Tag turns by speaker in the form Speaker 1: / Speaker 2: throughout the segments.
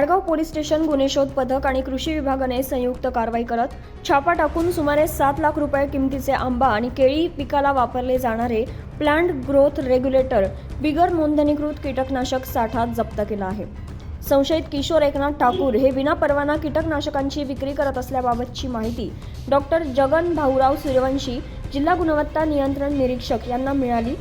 Speaker 1: Adgaon police station गुन्हे शोध पथक आणि कृषी विभागाने संयुक्त कारवाई करत छापा टाकून सुमारे सात लाख रुपये किमतीचे आंबा आणि केळी पिकाला वापरले जाणारे प्लांट ग्रोथ रेग्युलेटर बिगर नोंदणीकृत कीटकनाशक साठा जप्त केला आहे. संशयित किशोर एकनाथ ठाकूर हे विनापरवाना कीटकनाशकांची विक्री करत असल्याबाबतची माहिती डॉक्टर जगन भाऊराव सूर्यवंशी जिल्हा गुणवत्ता नियंत्रण निरीक्षक यांना मिळाली.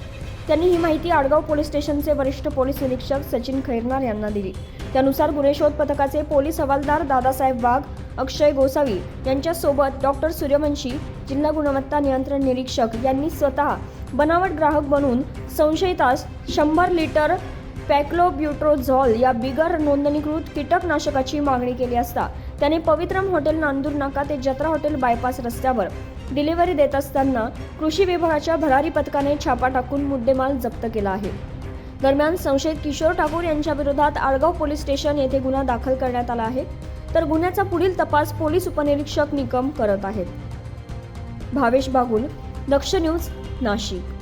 Speaker 1: त्यांनी ही माहिती आडगाव पोलीस स्टेशनचे वरिष्ठ पोलीस निरीक्षक सचिन खैरनार यांना दिली. त्यानुसार गुन्हे शोध पथकाचे पोलीस हवालदार दादासाहेब वाघ अक्षय गोसावी यांच्यासोबत डॉक्टर सूर्यवंशी जिल्हा गुणवत्ता नियंत्रण निरीक्षक यांनी स्वतः बनावट ग्राहक बनून संशयितास शंभर लिटर पॅक्लोब्युट्रोझॉल या बिगर नोंदणीकृत कीटकनाशकाची मागणी केली असता त्याने पवित्रम हॉटेल नांदूर नाका ते जत्रा हॉटेल बायपास रस्त्यावर डिलिव्हरी देत असताना कृषी विभागाच्या भरारी पथकाने छापा टाकून मुद्देमाल जप्त केला आहे. दरम्यान संशयित किशोर ठाकूर यांच्या विरोधात आळगाव पोलीस स्टेशन येथे गुन्हा दाखल करण्यात आला आहे. तर गुन्ह्याचा पुढील तपास पोलीस उपनिरीक्षक निकम करत आहेत. भावेश बागुल दक्ष न्यूज नाशिक.